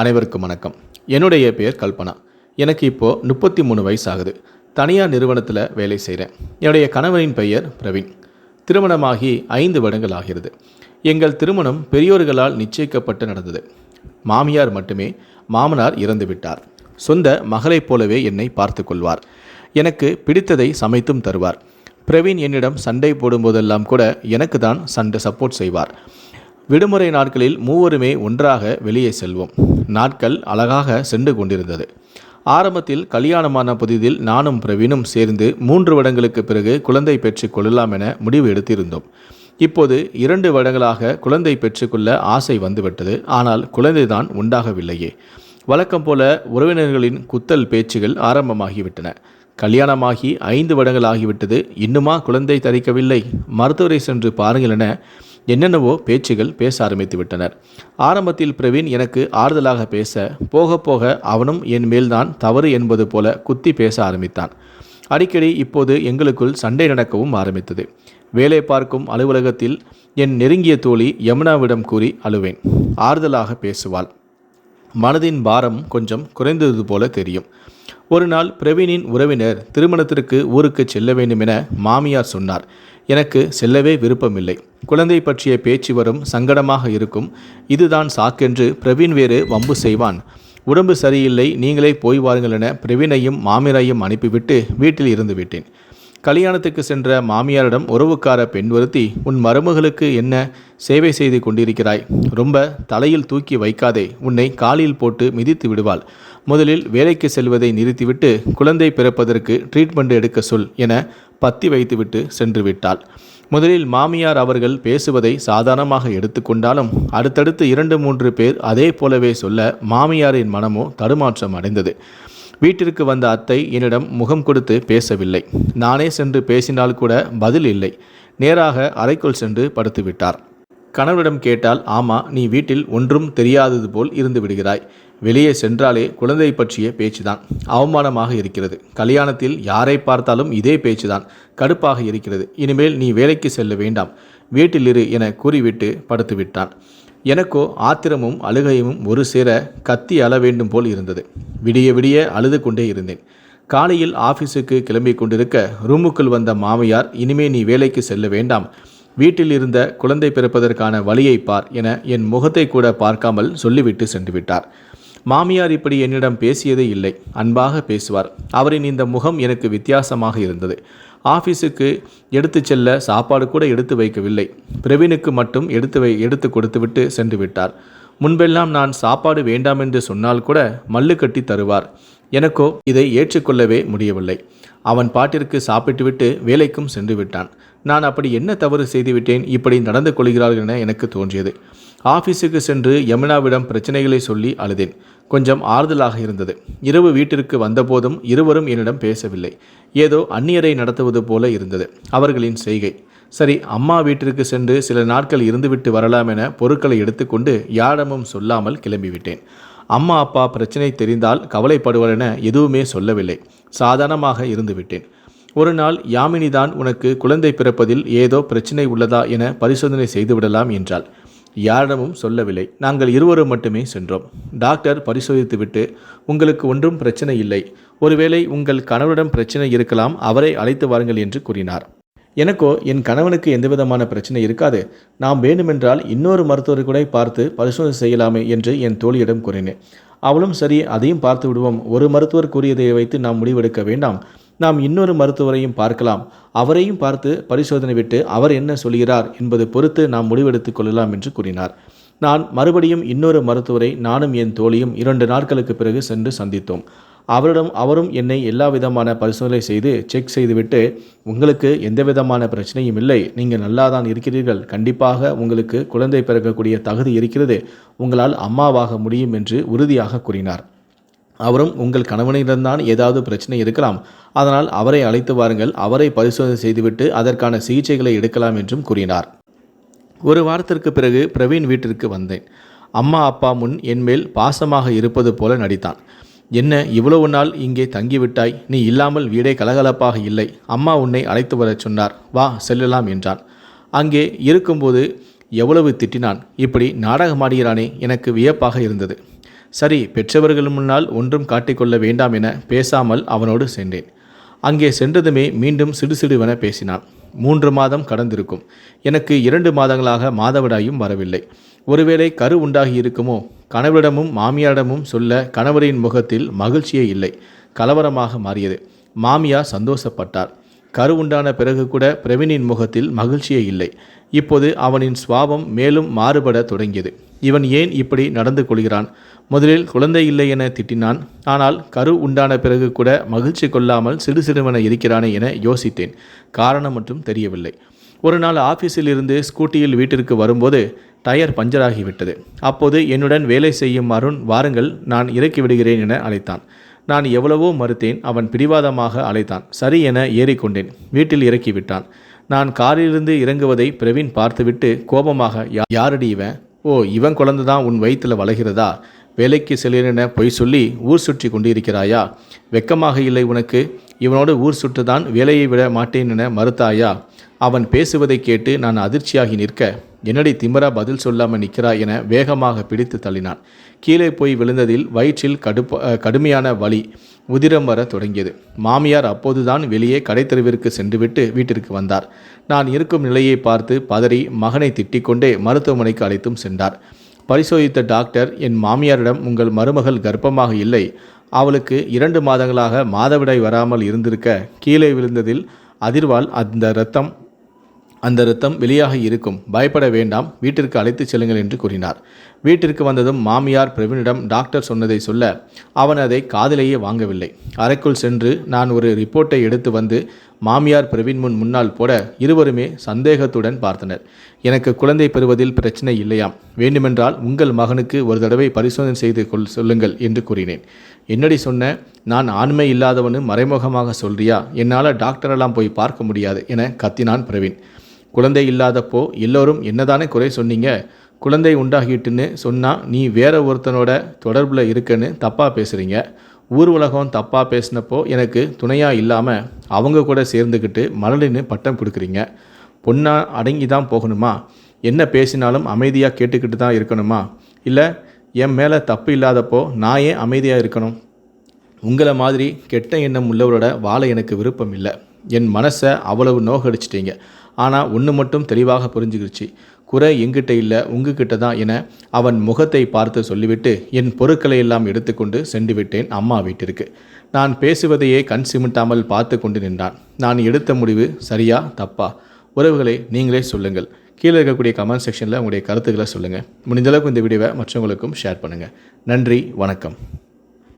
அனைவருக்கும் வணக்கம். என்னுடைய பெயர் கல்பனா. எனக்கு இப்போது முப்பத்தி மூணு வயசு ஆகுது தனியார் நிறுவனத்தில் வேலை செய்கிறேன் என்னுடைய கணவரின் பெயர் பிரவீன். திருமணமாகி ஐந்து வருடங்கள் ஆகிறது. எங்கள் திருமணம் பெரியோர்களால் நிச்சயிக்கப்பட்டு நடந்தது. மாமியார் மட்டுமே மாமனார் இறந்து விட்டார். சொந்த மகளைப் போலவே என்னை பார்த்து கொள்வார். எனக்கு பிடித்ததை சமைத்தும் தருவார். பிரவீன் என்னிடம் சண்டை போடும்போதெல்லாம் கூட எனக்கு தான் சண்டை சப்போர்ட் செய்வார். விடுமுறை நாட்களில் மூவருமே ஒன்றாக வெளியே செல்வோம். நாட்கள் அழகாக சென்று கொண்டிருந்தது. ஆரம்பத்தில் கல்யாணமான புதிதில் நானும் பிரவீனும் சேர்ந்து மூன்று வருடங்களுக்கு பிறகு குழந்தை பெற்றுக் கொள்ளலாம் என முடிவு எடுத்திருந்தோம். இப்போது இரண்டு வருடங்களாக குழந்தை பெற்றுக்கொள்ள ஆசை வந்துவிட்டது. ஆனால் குழந்தைதான் உண்டாகவில்லையே. வழக்கம் போல உறவினர்களின் குத்தல் பேச்சுகள் ஆரம்பமாகிவிட்டன. கல்யாணமாகி ஐந்து வருடங்கள் ஆகிவிட்டது. இன்னுமா குழந்தை தரிக்கவில்லை. மருத்துவரை சென்று பாருங்கள் என என்னென்னவோ பேச்சுகள் பேச ஆரம்பித்து விட்டனர். ஆரம்பத்தில் பிரவீன் எனக்கு ஆறுதலாக பேச போக போக அவனும் என் மேல்தான் தவறு என்பது போல குத்தி பேச ஆரம்பித்தான். அடிக்கடி இப்போது எங்களுக்குள் சண்டை நடக்கவும் ஆரம்பித்தது. வேலை பார்க்கும் அலுவலகத்தில் என் நெருங்கிய தோழி யமுனாவிடம் கூறி அழுவேன். ஆறுதலாக பேசுவாள். மனதின் பாரம் கொஞ்சம் குறைந்தது போல தெரியும். ஒரு நாள் பிரவீனின் உறவினர் திருமணத்திற்கு ஊருக்கு செல்ல வேண்டும் என மாமியார் சொன்னார். எனக்கு செல்லவே விருப்பமில்லை. குழந்தை பற்றிய பேச்சு வரும் சங்கடமாக இருக்கும். இதுதான் சாக்கென்று பிரவீன் வேறு வம்பு செய்வான். உடம்பு சரியில்லை நீங்களே போய் வாருங்கள் என பிரவீனையும் மாமிரையும் அனுப்பிவிட்டு வீட்டில் இருந்து விட்டேன். கல்யாணத்துக்கு சென்ற மாமியாரிடம் உறவுக்கார பெண் வருத்தி உன் மருமகளுக்கு என்ன சேவை செய்து கொண்டிருக்கிறாய்? ரொம்ப தலையில் தூக்கி வைக்காதே. உன்னை காலில் போட்டு மிதித்து விடுவாள். முதலில் வேலைக்கு செல்வதை நிறுத்திவிட்டு குழந்தை பிறப்பதற்கு ட்ரீட்மெண்ட் எடுக்க சொல் என பத்தி வைத்துவிட்டு சென்று விட்டாள். முதலில் மாமியார் அவர்கள் பேசுவதை சாதாரணமாக எடுத்துக்கொண்டாலும் அடுத்தடுத்து இரண்டு மூன்று பேர் அதே போலவே சொல்ல மாமியாரின் மனமோ தடுமாற்றம் அடைந்தது. வீட்டிற்கு வந்த அத்தை என்னிடம் முகம் கொடுத்து பேசவில்லை. நானே சென்று பேசினால் கூட பதில் இல்லை. நேராக அறைக்குள் சென்று படுத்துவிட்டார். கணவரிடம் கேட்டால் ஆமா நீ வீட்டில் ஒன்றும் தெரியாதது போல் இருந்து விடுகிறாய். வெளியே சென்றாலே குழந்தை பற்றிய பேச்சுதான் அவமானமாக இருக்கிறது. கல்யாணத்தில் யாரை பார்த்தாலும் இதே பேச்சுதான் கடுப்பாக இருக்கிறது. இனிமேல் நீ வேலைக்கு செல்ல வேண்டாம். வீட்டில் இரு என கூறிவிட்டு படுத்துவிட்டான். எனக்கோ ஆத்திரமும் அழுகையும் ஒரு சேர கத்தி அள வேண்டும் போல் இருந்தது. விடிய விடிய அழுது கொண்டே இருந்தேன். காலையில் ஆஃபீஸுக்கு கிளம்பி கொண்டிருக்க ரூமுக்குள் வந்த மாமியார் இனிமே நீ வேலைக்கு செல்ல வேண்டாம். வீட்டில் இருந்த குழந்தை பிறப்பதற்கான வழியை பார் என என் முகத்தை கூட பார்க்காமல் சொல்லிவிட்டு சென்று விட்டார். மாமியார் இப்படி என்னிடம் பேசியதே இல்லை. அன்பாக பேசுவார். அவரின் இந்த முகம் எனக்கு வித்தியாசமாக இருந்தது. ஆஃபீஸுக்கு எடுத்து செல்ல சாப்பாடு கூட எடுத்து வைக்கவில்லை. பிரவீனுக்கு மட்டும் எடுத்து வை எடுத்து கொடுத்துவிட்டு சென்று விட்டார். முன்பெல்லாம் நான் சாப்பாடு வேண்டாம் என்று சொன்னால் கூட மல்லு கட்டி தருவார். எனக்கோ இதை ஏற்றுக்கொள்ளவே முடியவில்லை. அவன் பாட்டிற்கு சாப்பிட்டுவிட்டு வேலைக்கும் சென்று விட்டான். நான் அப்படி என்ன தவறு செய்துவிட்டேன்? இப்படி நடந்து கொள்கிறார்கள் என எனக்கு தோன்றியது. ஆஃபீஸுக்கு சென்று யமுனாவிடம் பிரச்சனைகளை சொல்லி அழுதேன். கொஞ்சம் ஆறுதலாக இருந்தது. இரவு வீட்டிற்கு வந்தபோதும் இருவரும் என்னிடம் பேசவில்லை. ஏதோ அந்நியரை நடத்துவது போல இருந்தது. அவர்களின் செய்கை. சரி அம்மா வீட்டிற்கு சென்று சில நாட்கள் இருந்துவிட்டு வரலாம் என பொருட்களை எடுத்துக்கொண்டு யாரிடமும் சொல்லாமல் கிளம்பிவிட்டேன். அம்மா அப்பா பிரச்சனை தெரிந்தால் கவலைப்படுவார் என எதுவுமே சொல்லவில்லை. சாதாரணமாக இருந்துவிட்டேன். ஒரு நாள் யாமினி தான் உனக்கு குழந்தை பிறப்பதில் ஏதோ பிரச்சனை உள்ளதா என பரிசோதனை செய்துவிடலாம் என்றாள். யாரிடமும் சொல்லவில்லை. நாங்கள் இருவரும் மட்டுமே சென்றோம். டாக்டர் பரிசோதித்துவிட்டு உங்களுக்கு ஒன்றும் பிரச்சனை இல்லை. ஒருவேளை உங்கள் கணவரிடம் பிரச்சனை இருக்கலாம் அவரை அழைத்து வாருங்கள் என்று கூறினார். எனக்கோ என் கணவனுக்கு எந்தவிதமான பிரச்சனை இருக்காது. நாம் வேண்டுமென்றால் இன்னொரு மருத்துவரை கூட பார்த்து பரிசோதனை செய்யலாமே என்று என் தோழியிடம் கூறினேன். அவளும் சரி அதையும் பார்த்து விடுவோம். ஒரு மருத்துவர் கூறியதை வைத்து நாம் முடிவெடுக்க வேண்டாம். நாம் இன்னொரு மருத்துவரையும் பார்க்கலாம். அவரையும் பார்த்து பரிசோதனை விட்டு அவர் என்ன சொல்கிறார் என்பது பொறுத்து நாம் முடிவெடுத்துக் கொள்ளலாம் என்று கூறினார். நான் மறுபடியும் இன்னொரு மருத்துவரை நானும் என் தோழியும் இரண்டு நாட்களுக்கு பிறகு சென்று சந்தித்தோம். அவரிடம் அவரும் என்னை எல்லா விதமான பரிசோதனை செய்து செக் செய்துவிட்டு உங்களுக்கு எந்த விதமான பிரச்சனையும் இல்லை. நீங்கள் நல்லா தான் இருக்கிறீர்கள். கண்டிப்பாக உங்களுக்கு குழந்தை பிறக்கக்கூடிய தகுதி இருக்கிறது. உங்களால் அம்மாவாக முடியும் என்று உறுதியாக கூறினார். அவரும் உங்கள் கணவனிடம்தான் ஏதாவது பிரச்சனை இருக்கலாம். அதனால் அவரை அழைத்து வாருங்கள். அவரை பரிசோதனை செய்துவிட்டு அதற்கான சிகிச்சைகளை எடுக்கலாம் என்றும் கூறினார். ஒரு வாரத்திற்கு பிறகு பிரவீன் வீட்டிற்கு வந்தேன். அம்மா அப்பா முன் என்மேல் பாசமாக இருப்பது போல நடித்தான். என்ன இவ்வளவு நாள் இங்கே தங்கிவிட்டாய் நீ இல்லாமல் வீடே கலகலப்பாக இல்லை. அம்மா உன்னை அழைத்து வரச் சொன்னார். வா செல்லலாம் என்றான் அங்கே இருக்கும்போது எவ்வளவு திட்டினான். இப்படி நாடகமாடுகிறானே எனக்கு வியப்பாக இருந்தது. சரி பெற்றவர்கள் முன்னால் ஒன்றும் காட்டிக்கொள்ள வேண்டாம் என பேசாமல் அவனோடு சென்றேன். அங்கே சென்றதுமே மீண்டும் சிடுசிடுவென பேசினான். மூன்று மாதம் கடந்திருக்கும். எனக்கு இரண்டு மாதங்களாக மாதவிடாயும் வரவில்லை. ஒருவேளை கரு உண்டாகி இருக்குமோ? கணவரிடமும் மாமியாரிடமும் சொல்ல கணவரின் முகத்தில் மகிழ்ச்சியே இல்லை. கலவரமாக மாறியது. மாமியார் சந்தோஷப்பட்டார். கரு உண்டான பிறகு கூட பிரவீனின் முகத்தில் மகிழ்ச்சியே இல்லை. இப்போது அவனின் சுவாபம் மேலும் மாறுபட தொடங்கியது. இவன் ஏன் இப்படி நடந்து கொள்கிறான்? முதலில் குழந்தை இல்லை என திட்டினான். ஆனால் கரு உண்டான பிறகு கூட மகிழ்ச்சி கொள்ளாமல் சிறு சிறுவன இருக்கிறானே என யோசித்தேன். காரணம் மட்டும் தெரியவில்லை. ஒரு நாள் ஆஃபீஸில் இருந்து ஸ்கூட்டியில் வீட்டிற்கு வரும்போது டயர் பஞ்சராகிவிட்டது அப்போது என்னுடன் வேலை செய்யும் அருண் வாருங்கள் நான் இறக்கி விடுகிறேன் என அழைத்தான். நான் எவ்வளவோ மறுத்தேன் அவன் பிடிவாதமாக அழைத்தான். சரி என ஏறிக்கொண்டேன். வீட்டில் இறக்கிவிட்டான் நான் காரிலிருந்து இறங்குவதை பிரவீன் பார்த்துவிட்டு கோபமாக "யா- யாரடி இவன்? ஓ இவன் குழந்தை தான் உன் வயிற்றில் வளர்கிறதா? வேலைக்கு செல்கிறேன் பொய் சொல்லி ஊர் சுற்றி கொண்டு இருக்கிறாயா வெக்கமாக இல்லை உனக்கு. இவனோடு ஊர் சுற்றுதான் வேலையை விட மாட்டேன் என மறுத்தாயா? அவன் பேசுவதை கேட்டு நான் அதிர்ச்சியாகி நிற்க என்னடி திமரா பதில் சொல்லாமல் நிற்கிறாய் என வேகமாக பிடித்து தள்ளினான். கீழே போய் விழுந்ததில் வயிற்றில் கடுப்ப கடுமையான வலி உதிரம் வர தொடங்கியது. மாமியார் அப்போதுதான் வெளியே கடைத்தெருவிற்கு சென்றுவிட்டு வீட்டிற்கு வந்தார். நான் இருக்கும் நிலையை பார்த்து பதறி மகனை திட்டிக் கொண்டே மருத்துவமனைக்கு அழைத்தும் சென்றார். பரிசோதித்த டாக்டர் என் மாமியாரிடம் உங்கள் மருமகள் கர்ப்பமாக இல்லை. அவளுக்கு இரண்டு மாதங்களாக மாதவிடாய் வராமல் இருந்திருக்க கீழே விழுந்ததில் அதிர்வால் அந்த இரத்தம் அந்த இரத்தம் வெளியாக இருக்கும். பயப்பட வேண்டாம். வீட்டிற்கு அழைத்துச் செல்லுங்கள் என்று கூறினார். வீட்டிற்கு வந்ததும் மாமியார் பிரவீனிடம் டாக்டர் சொன்னதை சொல்ல அவன் அதை காதிலேயே வாங்கவில்லை. அறைக்குள் சென்று நான் ஒரு ரிப்போர்ட்டை எடுத்து வந்து மாமியார் பிரவீன் முன் முன்னால் போட இருவருமே சந்தேகத்துடன் பார்த்தனர். எனக்கு குழந்தை பெறுவதில் பிரச்சனை இல்லையாம். வேண்டுமென்றால் உங்கள் மகனுக்கு ஒரு தடவை பரிசோதனை செய்து கொள் சொல்லுங்கள் என்று கூறினேன். என்னடி சொன்ன? நான் ஆண்மை இல்லாதவனு மறைமுகமாக சொல்றியா? என்னால் டாக்டரெல்லாம் போய் பார்க்க முடியாது என கத்தினான் பிரவீன். குழந்தை இல்லாதப்போ எல்லோரும் என்னதானே குறை சொன்னீங்க? குழந்தை உண்டாகிட்டுன்னு சொன்னால் நீ வேற ஒருத்தனோட தொடர்பில் இருக்குன்னு தப்பாக பேசுகிறீங்க ஊர் உலகம் தப்பாக பேசினப்போ எனக்கு துணையாக இல்லாமல் அவங்க கூட சேர்ந்துக்கிட்டு மலடின்னு பட்டம் கொடுக்குறீங்க. பொண்ணா அடங்கி தான் போகணுமா? என்ன பேசினாலும் அமைதியாக கேட்டுக்கிட்டு தான் இருக்கணுமா? இல்லை என் மேலே தப்பு இல்லாதப்போ நான் ஏன் அமைதியாக இருக்கணும்? உங்களை மாதிரி கெட்ட எண்ணம் உள்ளவரோட வாழ எனக்கு விருப்பம் இல்லை. என் மனசை அவ்வளவு நோகடிச்சிட்டீங்க. ஆனால் ஒன்று மட்டும் தெளிவாக புரிஞ்சுக்கிடுச்சு குறை எங்கிட்ட இல்லை உங்ககிட்ட தான் என அவன் முகத்தை பார்த்து சொல்லிவிட்டு என் பொருட்களை எல்லாம் எடுத்துக்கொண்டு சென்று விட்டேன் அம்மா வீட்டிற்கு. நான் பேசுவதையே கண் சிமிட்டாமல் பார்த்து கொண்டு நின்றான். நான் எடுத்த முடிவு சரியா தப்பா? உறவுகளை நீங்களே சொல்லுங்கள். கீழே இருக்கக்கூடிய கமெண்ட் செக்ஷனில் உங்களுடைய கருத்துக்களை சொல்லுங்கள் முடிந்தளவுக்கு இந்த வீடியோவை மற்றவங்களுக்கும் ஷேர் பண்ணுங்கள் நன்றி வணக்கம்.